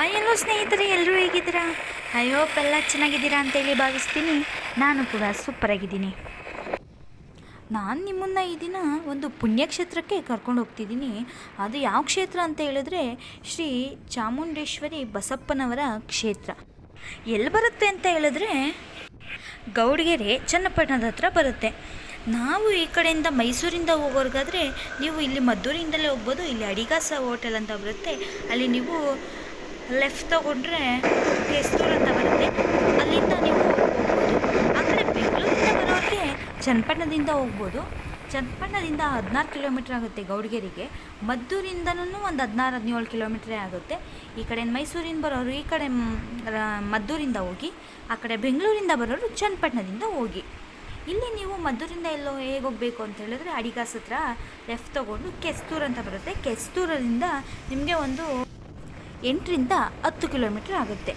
Hi ಎಲ್ಲೋ ಸ್ನೇಹಿತರೆ ಎಲ್ಲರೂ ಹೇಗಿದ್ದೀರಾ? ಅಯ್ಯೋ ಹೋಪ್ ಎಲ್ಲ ಚೆನ್ನಾಗಿದ್ದೀರಾ ಅಂತೇಳಿ ಭಾವಿಸ್ತೀನಿ. ನಾನು ಕೂಡ ಸೂಪರಾಗಿದ್ದೀನಿ ನಾನು ನಿಮ್ಮನ್ನು ಈ ದಿನ ಒಂದು ಪುಣ್ಯಕ್ಷೇತ್ರಕ್ಕೆ ಕರ್ಕೊಂಡು ಹೋಗ್ತಿದ್ದೀನಿ. ಅದು ಯಾವ ಕ್ಷೇತ್ರ ಅಂತ ಹೇಳಿದ್ರೆ, ಶ್ರೀ ಚಾಮುಂಡೇಶ್ವರಿ ಬಸಪ್ಪನವರ ಕ್ಷೇತ್ರ. ಎಲ್ಲಿ ಬರುತ್ತೆ ಅಂತ ಹೇಳಿದ್ರೆ, ಗೌಡಗೆರೆ ಚನ್ನಪಟ್ಟಣದ ಹತ್ರ ಬರುತ್ತೆ. ನಾವು ಈ ಕಡೆಯಿಂದ ಮೈಸೂರಿಂದ ಹೋಗೋರ್ಗಾದ್ರೆ, ನೀವು ಇಲ್ಲಿ ಮದ್ದೂರಿಂದಲೇ ಹೋಗ್ಬೋದು, ಇಲ್ಲಿ ಅಡಿಗಾಸ ಹೋಟೆಲ್ ಅಂತ ಬರುತ್ತೆ. ಅಲ್ಲಿ ನೀವು ಲೆಫ್ಟ್ ತಗೊಂಡ್ರೆ ಕೆಸ್ತೂರು ಅಂತ ಬರುತ್ತೆ. ಅಲ್ಲಿಂದ ನೀವು ಹೋಗ್ಬೋದು. ಆ ಕಡೆ ಬೆಂಗಳೂರಿಂದ ಬರೋರಿಗೆ ಚನ್ನಪಟ್ಟಣದಿಂದ ಹೋಗ್ಬೋದು. ಚನ್ನಪಟ್ಟಣದಿಂದ ಹದಿನಾರು ಕಿಲೋಮೀಟ್ರ್ ಆಗುತ್ತೆ ಗೌಡಗೇರಿಗೆ. ಮದ್ದೂರಿಂದನೂ ಒಂದು ಹದಿನಾರು, ಹದಿನೇಳು ಕಿಲೋಮೀಟ್ರೇ ಆಗುತ್ತೆ. ಈ ಕಡೆ ಮೈಸೂರಿಂದ ಬರೋರು, ಈ ಕಡೆ ಮದ್ದೂರಿಂದ ಹೋಗಿ, ಆ ಕಡೆ ಬೆಂಗಳೂರಿಂದ ಬರೋರು ಚನ್ನಪಟ್ಟಣದಿಂದ ಹೋಗಿ. ಇಲ್ಲಿ ನೀವು ಮದ್ದೂರಿಂದ ಎಲ್ಲೋ ಹೇಗೆ ಹೋಗಬೇಕು ಅಂತ ಹೇಳಿದ್ರೆ ಅಡಿಗಾಸ್ ಹತ್ರ ಲೆಫ್ಟ್ ತೊಗೊಂಡು ಕೆಸ್ತೂರ್ ಅಂತ ಬರುತ್ತೆ. ಕೆಸ್ತೂರದಿಂದ ನಿಮಗೆ ಒಂದು ಎಂಟರಿಂದ ಹತ್ತು ಕಿಲೋಮೀಟ್ರ್ ಆಗುತ್ತೆ.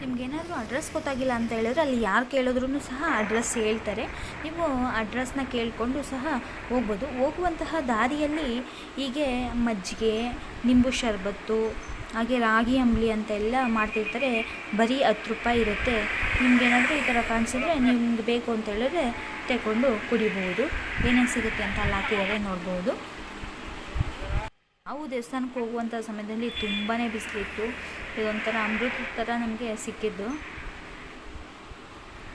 ನಿಮ್ಗೇನಾದರೂ ಅಡ್ರೆಸ್ ಗೊತ್ತಾಗಿಲ್ಲ ಅಂತ ಹೇಳಿದ್ರೆ ಅಲ್ಲಿ ಯಾರು ಕೇಳಿದ್ರೂ ಸಹ ಅಡ್ರೆಸ್ ಹೇಳ್ತಾರೆ. ನೀವು ಅಡ್ರೆಸ್ನ ಕೇಳಿಕೊಂಡು ಸಹ ಹೋಗ್ಬೋದು. ಹೋಗುವಂತಹ ದಾರಿಯಲ್ಲಿ ಹೀಗೆ ಮಜ್ಜಿಗೆ, ನಿಂಬು ಶರ್ಬತ್ತು, ಹಾಗೆ ರಾಗಿ ಅಂಬ್ಲಿ ಅಂತ ಎಲ್ಲ ಮಾಡ್ತಿರ್ತಾರೆ. ಬರೀ ಹತ್ತು ರೂಪಾಯಿ ಇರುತ್ತೆ. ನಿಮ್ಗೇನಾದರೂ ಈ ಥರ ಕಾಣಿಸಿದ್ರೆ ನಿಮ್ಗೆ ಬೇಕು ಅಂತ ಹೇಳಿದ್ರೆ ತಗೊಂಡು ಕುಡಿಬಹುದು ಏನೇನು ಸಿಗುತ್ತೆ ಅಂತ ಅಲ್ಲಿ ಹಾಕಿದ್ದಾರೆ ನೋಡ್ಬೋದು. ನಾವು ದೇವಸ್ಥಾನಕ್ಕೆ ಹೋಗುವಂಥ ಸಮಯದಲ್ಲಿ ತುಂಬಾ ಬಿಸಿಲಿತ್ತು. ಇದೊಂಥರ ಅಮೃತ ಥರ ನಮಗೆ ಸಿಕ್ಕಿದ್ದು.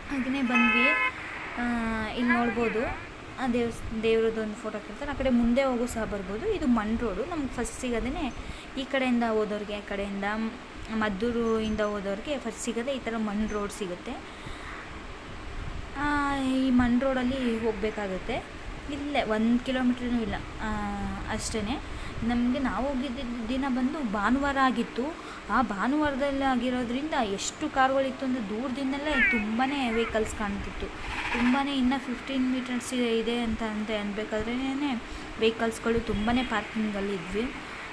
ಹಾಗೆಯೇ ಬಂದ್ವಿ. ಇಲ್ಲಿ ನೋಡ್ಬೋದು. ಆ ದೇವ್ರದ್ದು ಒಂದು ಫೋಟೋ ಹಾಕಿರ್ತಾರೆ. ಆ ಕಡೆ ಮುಂದೆ ಹೋಗೋ ಸಹ ಬರ್ಬೋದು. ಇದು ಮಣ್ ರೋಡು ನಮ್ಗೆ ಫಸ್ಟ್ ಸಿಗೋದೇ ಈ ಕಡೆಯಿಂದ ಹೋದವ್ರಿಗೆ, ಆ ಕಡೆಯಿಂದ ಮದ್ದೂರು ಇಂದ ಹೋದವ್ರಿಗೆ ಫಸ್ಟ್ ಸಿಗೋದೆ ಈ ಥರ ಮಣ್ ರೋಡ್ ಸಿಗುತ್ತೆ. ಈ ಮಣ್ ರೋಡಲ್ಲಿ ಹೋಗಬೇಕಾಗುತ್ತೆ. ಇಲ್ಲೇ, ಒಂದು ಕಿಲೋಮೀಟ್ರೂ ಇಲ್ಲ. ಅಷ್ಟೇ ನಮಗೆ ನಾವು ಹೋಗಿದ್ದ ದಿನ ಬಂದು ಭಾನುವಾರ ಆಗಿತ್ತು. ಆ ಭಾನುವಾರದಲ್ಲಿ ಆಗಿರೋದ್ರಿಂದ ಎಷ್ಟು ಕಾರುಗಳಿತ್ತು ಅಂದರೆ ದೂರದಿಂದಲೇ ತುಂಬಾ ವೆಹಿಕಲ್ಸ್ ಕಾಣ್ತಿತ್ತು. ತುಂಬಾ ಇನ್ನೂ ಫಿಫ್ಟೀನ್ ಮೀಟರ್ಸ್ ಇದೆ ಅಂತ ಅಂತ ಅನ್ಬೇಕಾದ್ರೇ ವೆಹಿಕಲ್ಸ್ಗಳು ತುಂಬಾ ಪಾರ್ಕಿಂಗಲ್ಲಿ ಇದ್ವಿ.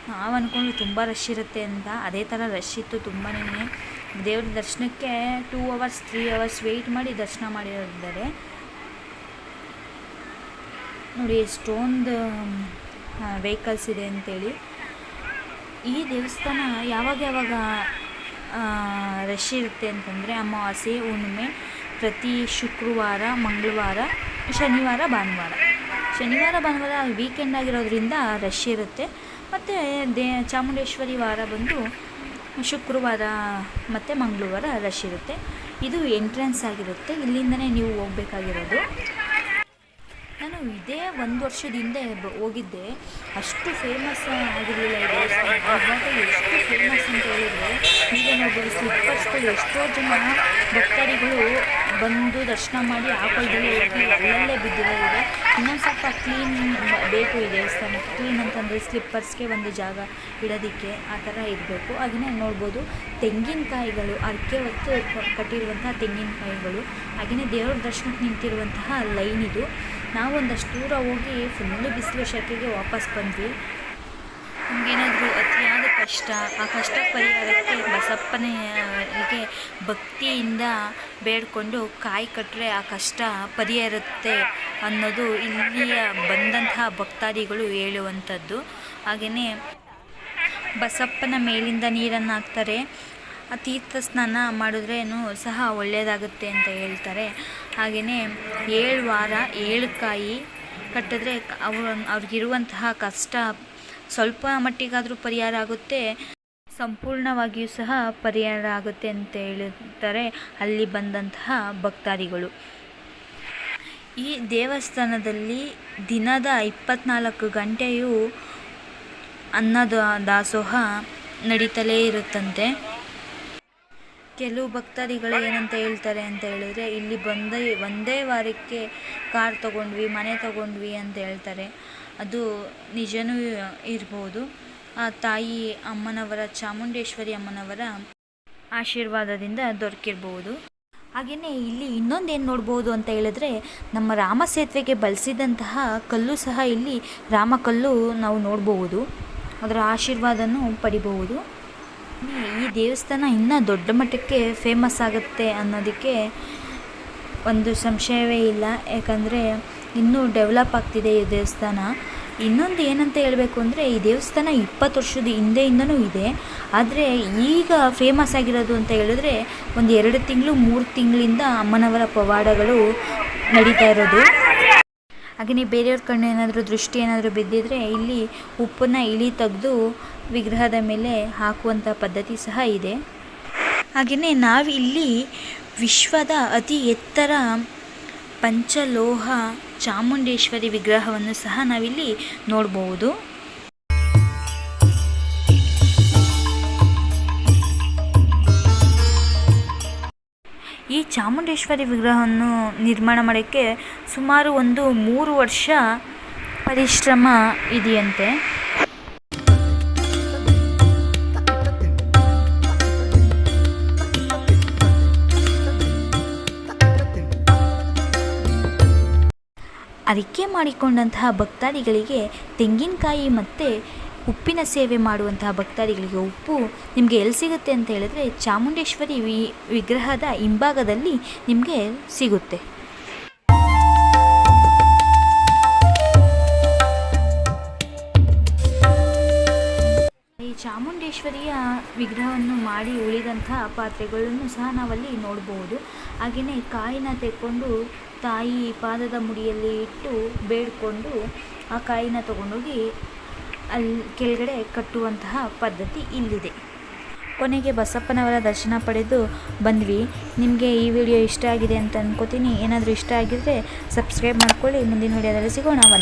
ನಾವು ಅಂದ್ಕೊಂಡು ತುಂಬ ರಶ್ ಇರುತ್ತೆ ಅಂತ. ಅದೇ ಥರ ರಶ್ ಇತ್ತು ತುಂಬಾ ದೇವ್ರ ದರ್ಶನಕ್ಕೆ two hours three hours wait ಮಾಡಿ ದರ್ಶನ ಮಾಡಿದ್ದಾರೆ. ನೋಡಿ, ಎಷ್ಟೊಂದು ವೆಹಿಕಲ್ಸ್ ಇದೆ ಅಂತೇಳಿ. ಈ ದೇವಸ್ಥಾನ ಯಾವಾಗ ಯಾವಾಗ ರಶ್ ಇರುತ್ತೆ ಅಂತಂದರೆ ಅಮಾವಾಸ್ಯೆ, ಹುಣ್ಣಿಮೆ, ಪ್ರತಿ ಶುಕ್ರವಾರ, ಮಂಗಳವಾರ, ಶನಿವಾರ, ಭಾನುವಾರ. ಶನಿವಾರ, ಭಾನುವಾರ ವೀಕೆಂಡ್ ಆಗಿರೋದ್ರಿಂದ ರಶ್ ಇರುತ್ತೆ. ಮತ್ತು ದೇ, ಚಾಮುಂಡೇಶ್ವರಿ ವಾರ ಬಂದು ಶುಕ್ರವಾರ ಮತ್ತು ಮಂಗಳವಾರ ರಶ್ ಇರುತ್ತೆ. ಇದು ಎಂಟ್ರೆನ್ಸ್ ಆಗಿರುತ್ತೆ. ಇಲ್ಲಿಂದನೇ ನೀವು ಹೋಗಬೇಕಾಗಿರೋದು. ನಾನು ಇದೇ ಒಂದು ವರ್ಷದ ಹಿಂದೆ ಹೋಗಿದ್ದೆ. ಅಷ್ಟು ಫೇಮಸ್ ಆಗಿರಲಿಲ್ಲ ಈ ದೇವಸ್ಥಾನ. ಎಷ್ಟು ಫೇಮಸ್ ಅಂತ ಹೇಳಿದರೆ, ಈಗ ನಾವು ಸ್ಲಿಪ್ಪರ್ಸ್ಗಳು ಎಷ್ಟೋ ಜನ ಭಕ್ತರಿಗಳು ಬಂದು ದರ್ಶನ ಮಾಡಿ ಆಕಳದಲ್ಲಿ ಹೋಗಿ ಅಲ್ಲಲ್ಲೇ ಬಿದ್ದಿರೋದಿದೆ ಇನ್ನೊಂದು ಸ್ವಲ್ಪ ಕ್ಲೀನ್ ಬೇಕು ಈ ದೇವಸ್ಥಾನಕ್ಕೆ ಕ್ಲೀನ್ ಅಂತಂದರೆ ಸ್ಲಿಪ್ಪರ್ಸ್ಗೆ ಒಂದು ಜಾಗ ಇಡೋದಕ್ಕೆ ಆ ಥರ ಇರಬೇಕು. ಹಾಗೆಯೇ ನೋಡ್ಬೋದು, ತೆಂಗಿನಕಾಯಿಗಳು ಅದಕ್ಕೆ ಹೊತ್ತು ಕಟ್ಟಿರುವಂತಹ ತೆಂಗಿನಕಾಯಿಗಳು. ಹಾಗೆಯೇ ದೇವ್ರ ದರ್ಶನಕ್ಕೆ ನಿಂತಿರುವಂತಹ ಲೈನ್ ಇದು. ನಾವು ಒಂದಷ್ಟು ದೂರ ಹೋಗಿ ಫುಲ್ಲು ಬಿಸಿಲು ಶೆಕೆಗೆ ವಾಪಸ್ ಬಂದ್ವಿ. ನಮಗೇನಾದರೂ ಅತಿಯಾದ ಕಷ್ಟ, ಆ ಕಷ್ಟ ಪರಿಹಾರಕ್ಕೆ ಬಸಪ್ಪನಿಗೆ ಭಕ್ತಿಯಿಂದ ಬೇಡಿಕೊಂಡು ಕಾಯಿ ಕಟ್ಟರೆ ಆ ಕಷ್ಟ ಪರಿಹರುತ್ತೆ ಅನ್ನೋದು ಇಲ್ಲಿಯ ಬಂದಂತಹ ಭಕ್ತಾದಿಗಳು ಹೇಳುವಂಥದ್ದು. ಹಾಗೆಯೇ ಬಸಪ್ಪನ ಮೇಲಿಂದ ನೀರನ್ನು ಹಾಕ್ತಾರೆ ಆ ತೀರ್ಥ ಸ್ನಾನ ಮಾಡಿದ್ರೇನು ಸಹ ಒಳ್ಳೆಯದಾಗುತ್ತೆ ಅಂತ ಹೇಳ್ತಾರೆ. ಹಾಗೆಯೇ ಏಳು ವಾರ, ಏಳು ಕಾಯಿ ಕಟ್ಟಿದ್ರೆ ಅವ್ರ ಅವ್ರಿಗಿರುವಂತಹ ಕಷ್ಟ ಸ್ವಲ್ಪ ಮಟ್ಟಿಗಾದರೂ ಪರಿಹಾರ ಆಗುತ್ತೆ. ಸಂಪೂರ್ಣವಾಗಿಯೂ ಸಹ ಪರಿಹಾರ ಆಗುತ್ತೆ ಅಂತ ಹೇಳುತ್ತಾರೆ ಅಲ್ಲಿ ಬಂದಂತಹ ಭಕ್ತಾದಿಗಳು. ಈ ದೇವಸ್ಥಾನದಲ್ಲಿ ದಿನದ ಇಪ್ಪತ್ನಾಲ್ಕು ಗಂಟೆಯೂ ಅನ್ನದ ದಾಸೋಹ ನಡೀತಲೇ ಇರುತ್ತಂತೆ. ಕೆಲವು ಭಕ್ತಾದಿಗಳು ಏನಂತ ಹೇಳ್ತಾರೆ ಅಂತ ಹೇಳಿದ್ರೆ, ಇಲ್ಲಿ ಬಂದೇ, ಒಂದೇ ವಾರಕ್ಕೆ ಕಾರ್ ತಗೊಂಡ್ವಿ, ಮನೆ ತಗೊಂಡ್ವಿ ಅಂತ ಹೇಳ್ತಾರೆ. ಅದು ನಿಜನೂ ಇರ್ಬೋದು. ಆ ತಾಯಿ ಅಮ್ಮನವರ, ಚಾಮುಂಡೇಶ್ವರಿ ಅಮ್ಮನವರ ಆಶೀರ್ವಾದದಿಂದ ದೊರಕಿರ್ಬೋದು. ಹಾಗೆಯೇ ಇಲ್ಲಿ ಇನ್ನೊಂದೇನು ನೋಡ್ಬೋದು ಅಂತ ಹೇಳಿದ್ರೆ, ನಮ್ಮ ರಾಮ ಸೇತುವೆಗೆ ಬಳಸಿದಂತಹ ಕಲ್ಲು ಸಹ ಇಲ್ಲಿ ರಾಮಕಲ್ಲು ನಾವು ನೋಡಬಹುದು ಅದರ ಆಶೀರ್ವಾದನೂ ಪಡಿಬಹುದು ಈ ದೇವಸ್ಥಾನ ಇನ್ನೂ ದೊಡ್ಡ ಮಟ್ಟಕ್ಕೆ ಫೇಮಸ್ ಆಗುತ್ತೆ ಅನ್ನೋದಕ್ಕೆ ಒಂದು ಸಂಶಯವೇ ಇಲ್ಲ. ಯಾಕಂದರೆ ಇನ್ನೂ ಡೆವಲಪ್ ಆಗ್ತಿದೆ ಈ ದೇವಸ್ಥಾನ. ಇನ್ನೊಂದು ಏನಂತ ಹೇಳಬೇಕು ಅಂದರೆ, ಈ ದೇವಸ್ಥಾನ ಇಪ್ಪತ್ತು ವರ್ಷದ ಹಿಂದೆಯಿಂದನೂ ಇದೆ. ಆದರೆ ಈಗ ಫೇಮಸ್ ಆಗಿರೋದು ಅಂತ ಹೇಳಿದ್ರೆ, ಒಂದು ಎರಡು ತಿಂಗಳು, ಮೂರು ತಿಂಗಳಿಂದ ಅಮ್ಮನವರ ಪವಾಡಗಳು ನಡೀತಾ ಇರೋದು. ಹಾಗೆಯೇ ಬೇರೆಯವ್ರ ಕಣ್ಣು ಏನಾದರೂ ದೃಷ್ಟಿ ಏನಾದರೂ ಬಿದ್ದಿದ್ರೆ ಇಲ್ಲಿ ಉಪ್ಪನ್ನು ಇಳಿ ತೆಗೆದು ವಿಗ್ರಹದ ಮೇಲೆ ಹಾಕುವಂಥ ಪದ್ಧತಿ ಸಹ ಇದೆ. ಹಾಗೆಯೇ ನಾವಿಲ್ಲಿ ವಿಶ್ವದ ಅತಿ ಎತ್ತರ ಪಂಚಲೋಹ ಚಾಮುಂಡೇಶ್ವರಿ ವಿಗ್ರಹವನ್ನು ಸಹ ನಾವಿಲ್ಲಿ ನೋಡ್ಬೋದು. ಚಾಮುಂಡೇಶ್ವರಿ ವಿಗ್ರಹವನ್ನು ನಿರ್ಮಾಣ ಮಾಡೋಕ್ಕೆ ಸುಮಾರು ಒಂದು ಮೂರು ವರ್ಷ ಪರಿಶ್ರಮ ಇದೆಯಂತೆ. ಅರಿಕೆ ಮಾಡಿಕೊಂಡಂತಹ ಭಕ್ತಾದಿಗಳಿಗೆ ತೆಂಗಿನಕಾಯಿ ಮತ್ತು ಉಪ್ಪಿನ ಸೇವೆ ಮಾಡುವಂತಹ ಭಕ್ತಾದಿಗಳಿಗೆ ಉಪ್ಪು ನಿಮಗೆ ಎಲ್ಲಿ ಸಿಗುತ್ತೆ ಅಂತ ಹೇಳಿದ್ರೆ ಚಾಮುಂಡೇಶ್ವರಿ ವಿ, ವಿಗ್ರಹದ ಹಿಂಭಾಗದಲ್ಲಿ ನಿಮಗೆ ಸಿಗುತ್ತೆ. ಈ ಚಾಮುಂಡೇಶ್ವರಿಯ ವಿಗ್ರಹವನ್ನು ಮಾಡಿ ಉಳಿದಂತಹ ಪಾತ್ರೆಗಳನ್ನು ಸಹ ನಾವಲ್ಲಿ ನೋಡಬಹುದು ಹಾಗೆಯೇ ಕಾಯಿನ ತೆಕ್ಕೊಂಡು ತಾಯಿ ಪಾದದ ಮುಡಿಯಲ್ಲಿ ಇಟ್ಟು ಬೇಡ್ಕೊಂಡು ಆ ಕಾಯಿನ ತಗೊಂಡೋಗಿ ಅಲ್ಲಿ ಕೆಳಗಡೆ ಕಟ್ಟುವಂತಹ ಪದ್ಧತಿ ಇಲ್ಲಿದೆ. ಕೊನೆಗೆ ಬಸಪ್ಪನವರ ದರ್ಶನ ಪಡೆದು ಬಂದ್ವಿ. ನಿಮಗೆ ಈ ವಿಡಿಯೋ ಇಷ್ಟ ಆಗಿದೆ ಅಂತ ಅಂದ್ಕೋತೀನಿ ಏನಾದರೂ ಇಷ್ಟ ಆಗಿದ್ದರೆ ಸಬ್ಸ್ಕ್ರೈಬ್ ಮಾಡ್ಕೊಳ್ಳಿ. ಮುಂದಿನ ವಿಡಿಯೋದಲ್ಲಿ ಸಿಗೋಣ.